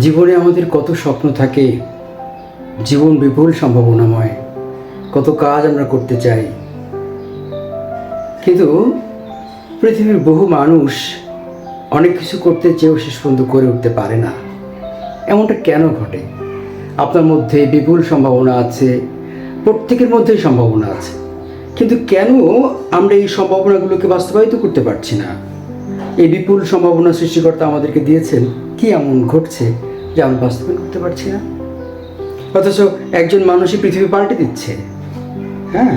জীবনে আমাদের কত স্বপ্ন থাকে, জীবন বিপুল সম্ভাবনাময়, কত কাজ আমরা করতে চাই। কিন্তু পৃথিবীর বহু মানুষ অনেক কিছু করতে চেয়েও শেষ পর্যন্ত করে উঠতে পারে না। এমনটা কেন ঘটে? আপনার মধ্যে বিপুল সম্ভাবনা আছে, প্রত্যেকের মধ্যেই সম্ভাবনা আছে। কিন্তু কেন আমরা এই সম্ভাবনাগুলোকে বাস্তবায়িত করতে পারছি না? এই বিপুল সম্ভাবনা সৃষ্টিকর্তা আমাদেরকে দিয়েছেন, কি এমন ঘটছে যে আমরা বাস্তবায়ন করতে পারছি না? অথচ একজন মানুষই পৃথিবী পাল্টে দিচ্ছে। হ্যাঁ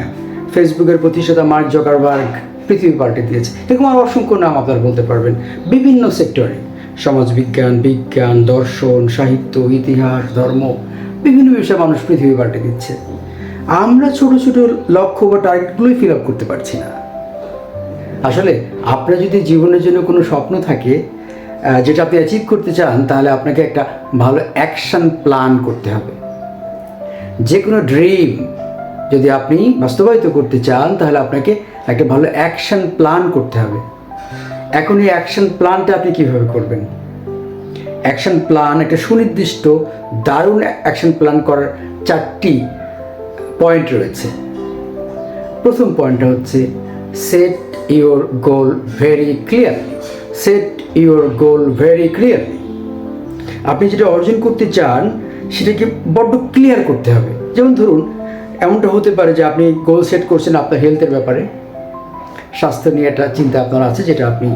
ফেসবুকের প্রতিষ্ঠাতা মার্ক জকারবার্গ পৃথিবী পাল্টে দিয়েছে। এরকম আর অসংখ্য নাম আপনারা বলতে পারবেন। বিভিন্ন সেক্টরে, সমাজবিজ্ঞান, বিজ্ঞান, দর্শন, সাহিত্য, ইতিহাস, ধর্ম, বিভিন্ন বিষয়ে মানুষ পৃথিবী পাল্টে দিচ্ছে। আমরা ছোট ছোট লক্ষ্য বা টার্গেটগুলোই ফিল আপ করতে পারছি না। আসলে আপনার যদি জীবনের জন্য কোনো স্বপ্ন থাকে যেটা আপনি অ্যাচিভ করতে চান, তাহলে আপনাকে একটা ভালো অ্যাকশন প্ল্যান করতে হবে। যে কোনো ড্রিম যদি আপনি বাস্তবায়িত করতে চান, তাহলে আপনাকে একটা ভালো অ্যাকশন প্ল্যান করতে হবে। এখন এই অ্যাকশন প্ল্যানটা আপনি কীভাবে করবেন? অ্যাকশন প্ল্যান একটা সুনির্দিষ্ট, দারুণ অ্যাকশন প্ল্যান করার চারটি পয়েন্ট রয়েছে। প্রথম পয়েন্টটা হচ্ছে set your goal very clearly set your goal very clearly আপনি যেটা অর্জন করতে চান, সেটাকে বড্ড ক্লিয়ার করতে হবে। যেমন ধরুন, এমনটা হতে পারে যে আপনি গোল সেট করছেন আপনার হেলথের ব্যাপারে। স্বাস্থ্য নিয়ে একটা চিন্তা আপনার আছে যেটা আপনি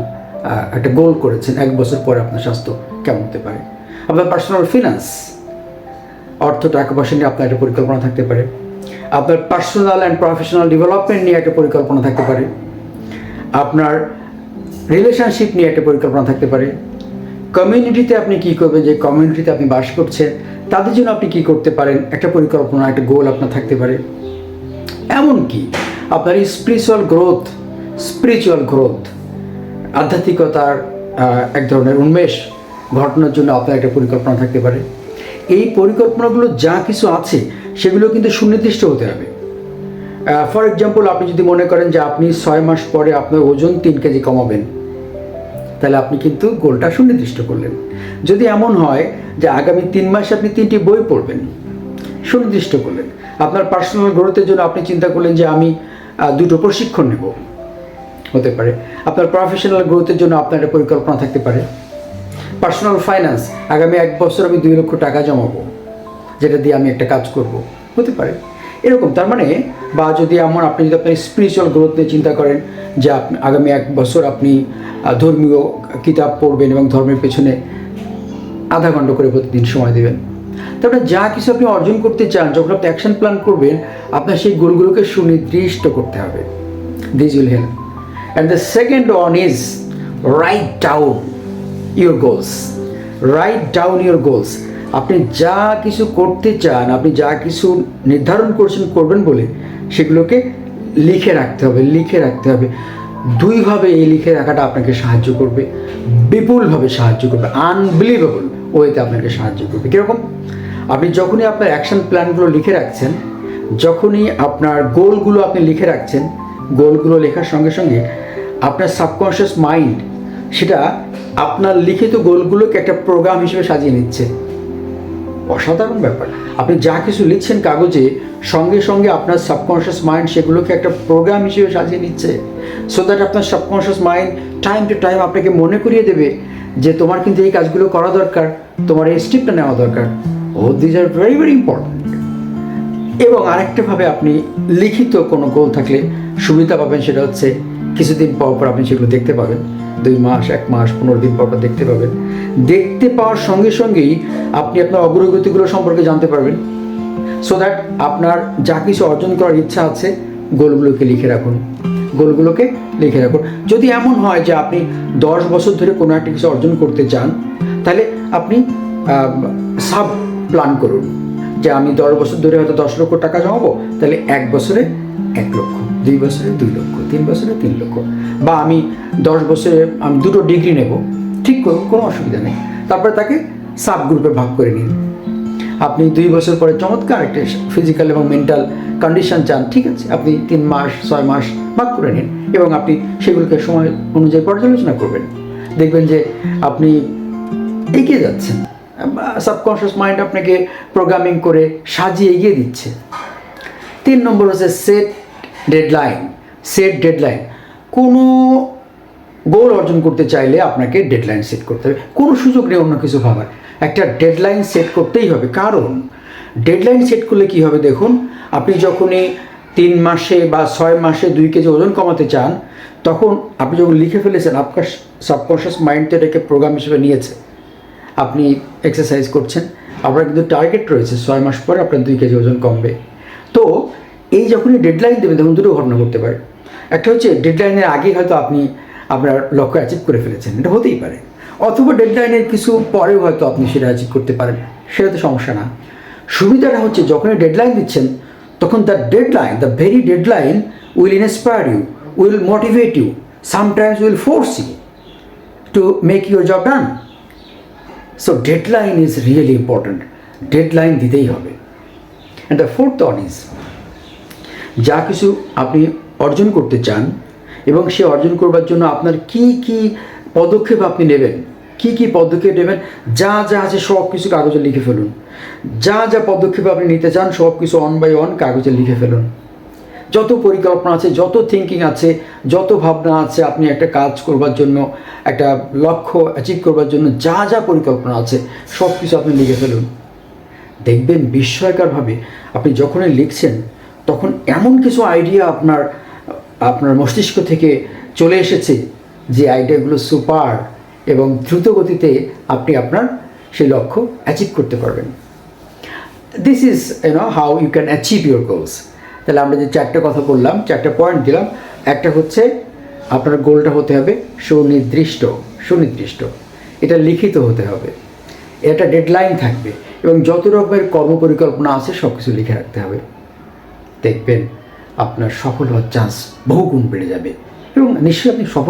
একটা গোল করেছেন, এক বছর পরে আপনার স্বাস্থ্য কেমন হতে পারে। আপনার পার্সোনাল ফিনান্স অর্থ, টাকা পয়সা নিয়ে আপনার একটা পরিকল্পনা থাকতে পারে। আপনার পার্সোনাল অ্যান্ড প্রফেশনাল ডেভেলপমেন্ট নিয়ে একটা পরিকল্পনা থাকতে পারে। আপনার রিলেশনশিপ নিয়ে একটা পরিকল্পনা থাকতে পারে। কমিউনিটিতে আপনি কী করবেন? যে কমিউনিটিতে আপনি বাস করছেন, তাদের জন্য আপনি কী করতে পারেন? একটা পরিকল্পনা, একটা গোল আপনার থাকতে পারে। এমনকি আপনার স্পিরিচুয়াল গ্রোথ স্পিরিচুয়াল গ্রোথ আধ্যাত্মিকতার এক ধরনের উন্মেষ ঘটনার জন্য আপনার একটা পরিকল্পনা থাকতে পারে। এই পরিকল্পনাগুলো যা কিছু আছে, সেগুলো কিন্তু সুনির্দিষ্ট হতে হবে। ফর এক্সাম্পল আপনি যদি মনে করেন যে আপনি ছয় মাস পরে আপনার ওজন তিন কেজি কমাবেন, তাহলে আপনি কিন্তু গোলটা সুনির্দিষ্ট করলেন। যদি এমন হয় যে আগামী তিন মাসে আপনি তিনটি বই পড়বেন, সুনির্দিষ্ট করলেন। আপনার পার্সোনাল গ্রোথের জন্য আপনি চিন্তা করলেন যে আমি দুটো প্রশিক্ষণ নেব। হতে পারে। আপনার প্রফেশনাল গ্রোথের জন্য আপনার একটা পরিকল্পনা থাকতে পারে। পার্সোনাল ফাইন্যান্স আগামী এক বছর আমি দুই লক্ষ টাকা জমাবো, যেটা দিয়ে আমি একটা কাজ করব। হতে পারে। এরকম, তার মানে বা যদি এমন আপনি যদি আপনার স্পিরিচুয়াল গ্রোথ নিয়ে চিন্তা করেন, যে আপনি আগামী এক বছর আপনি ধর্মীয় কিতাব পড়বেন এবং ধর্মের পেছনে আধা ঘণ্টা করে প্রতিদিন সময় দেবেন। তারপরে যা কিছু আপনি অর্জন করতে চান, যখন আপনি অ্যাকশন প্ল্যান করবেন, আপনার সেই গোলগুলোকে সুনির্দিষ্ট করতে হবে। This will help and the second one is write down your goals write down your goals আপনি যা কিছু করতে চান, আপনি যা কিছু নির্ধারণ করছেন, করবেন বলে সেগুলোকে লিখে রাখতে হবে, লিখে রাখতে হবে। দুইভাবে এই লিখে রাখাটা আপনাকে সাহায্য করবে, বিপুলভাবে সাহায্য করবে আনবিলিভেবল ওয়েতে আপনাকে সাহায্য করবে। কীরকম? আপনি যখনই আপনার অ্যাকশন প্ল্যানগুলো লিখে রাখছেন, যখনই আপনার গোলগুলো আপনি লিখে রাখছেন গোলগুলো লেখার সঙ্গে সঙ্গে আপনার সাবকনশিয়াস মাইন্ড সেটা আপনার লিখিত গোলগুলোকে একটা প্রোগ্রাম হিসেবে সাজিয়ে নিচ্ছে। অসাধারণ ব্যাপার। আপনি যা কিছু লিখছেন কাগজে, সঙ্গে সঙ্গে আপনার সাবকনশিয়াস মাইন্ড সেগুলোকে একটা প্রোগ্রাম হিসেবে সাজিয়ে নিচ্ছে। সো দ্যাট আপনার subconscious mind time to time আপনাকে মনে করিয়ে দেবে যে তোমার কিন্তু এই কাজগুলো করা দরকার, তোমার এই স্টেপটা নেওয়া দরকার। ও these are very very important এবং আরেকটাভাবে আপনি লিখিত কোনো গোল থাকলে সুবিধা পাবেন সেটা হচ্ছে কিছুদিন পর পর আপনি সেগুলো দেখতে পাবেন। দুই মাস, এক মাস, পনেরো দিন পর পর দেখতে পাবেন। দেখতে পাওয়ার সঙ্গে সঙ্গেই আপনি আপনার অগ্রগতিগুলো সম্পর্কে জানতে পারবেন। সো দ্যাট আপনার যা কিছু অর্জন করার ইচ্ছা আছে, গোলগুলোকে লিখে রাখুন। গোলগুলোকে লিখে রাখুন। যদি এমন হয় যে আপনি দশ বছর ধরে কোনো একটা কিছু অর্জন করতে চান, তাহলে আপনি সাব প্ল্যান করুন। যে আমি দশ বছর ধরে হয়তো দশ লক্ষ টাকা জমাবো, তাহলে এক বছরে এক লক্ষ। দুই বছরে দুই লক্ষ, তিন বছরে তিন লক্ষ। বা আমি দশ বছরে আমি দুটো ডিগ্রি নেব, ঠিক করুন কোনো অসুবিধা নেই। তারপরে তাকে সাব গ্রুপে ভাগ করে নিন। আপনি দুই বছর পরে চমৎকার একটা ফিজিক্যাল এবং মেন্টাল কন্ডিশন চান, ঠিক আছে? আপনি তিন মাস, ছয় মাস ভাগ করে নিন এবং আপনি সেগুলোকে সময় অনুযায়ী পর্যালোচনা করবেন। দেখবেন যে আপনি এগিয়ে যাচ্ছেন। সাবকনশিয়াস মাইন্ড আপনাকে প্রোগ্রামিং করে সাজিয়ে এগিয়ে দিচ্ছে। তিন নম্বর হচ্ছে সেট ডেডলাইন সেট ডেডলাইন কোনো গোল অর্জন করতে চাইলে আপনাকে ডেডলাইন সেট করতে হবে। কোনো সুযোগ নেই অন্য কিছু ভাবার। একটা ডেডলাইন সেট করতেই হবে। কারণ ডেডলাইন সেট করলে কি হবে দেখুন, আপনি যখনই তিন মাসে বা ছয় মাসে দুই কেজি ওজন কমাতে চান, তখন আপনি যখন লিখে ফেলেছেন, আপনার সাবকনশিয়াস মাইন্ড তো এটাকে প্রোগ্রাম হিসেবে নিয়েছে। আপনি এক্সারসাইজ করছেন, আপনার কিন্তু টার্গেট রয়েছে, ছয় মাস পরে আপনার দুই কেজি ওজন কমবে। তো এই যখনই ডেডলাইন দেবেন তখন দুটো ঘটনা করতে পারে। একটা হচ্ছে ডেডলাইনের আগে হয়তো আপনি আপনার লক্ষ্য অ্যাচিভ করে ফেলেছেন, এটা হতেই পারে। অথবা ডেডলাইনের কিছু পরেও হয়তো আপনি সেটা অ্যাচিভ করতে পারেন সেটা তো সমস্যা না। সুবিধাটা হচ্ছে যখনই ডেডলাইন দিচ্ছেন, তখন the deadline the very deadline will inspire you will motivate you sometimes will force you to make your job done so deadline is really important deadline দিতেই হবে। And the fourth one is যা কিছু আপনি অর্জন করতে চান এবং সে অর্জন করবার জন্য আপনার কি কি পদক্ষেপ আপনি নেবেন? কি কি পদক্ষেপ নেবেন? যা যা আছে সব কিছু কাগজে লিখে ফেলুন। যা যা পদক্ষেপ আপনি নিতে চান সব কিছু অন বাই অন কাগজে লিখে ফেলুন। যত পরিকল্পনা আছে, যত থিঙ্কিং আছে, যত ভাবনা আছে, আপনি একটা কাজ করবার জন্য, একটা লক্ষ্য অ্যাচিভ করবার জন্য যা যা পরিকল্পনা আছে, সব কিছু আপনি লিখে ফেলুন। দেখবেন বিস্ময়করভাবে আপনি যখনই লিখছেন তখন এমন কিছু আইডিয়া আপনার আপনার মস্তিষ্ক থেকে চলে এসেছে যে আইডিয়াগুলো সুপার এবং দ্রুত গতিতে আপনি আপনার সেই লক্ষ্য অ্যাচিভ করতে পারবেন। This is you know how you can achieve your goals তাহলে আমরা যে চারটে কথা বললাম, চারটে পয়েন্ট দিলাম। একটা হচ্ছে আপনার গোলটা হতে হবে সুনির্দিষ্ট সুনির্দিষ্ট। এটা লিখিত হতে হবে। এটা ডেডলাইন থাকবে এবং যত রকমের কর্মপরিকল্পনা আছে সব কিছু লিখে রাখতে হবে। দেখবেন আপনার সফল হওয়ার চান্স বহুগুণ বেড়ে যাবে। এবং নিশ্চয়ই আপনি সফল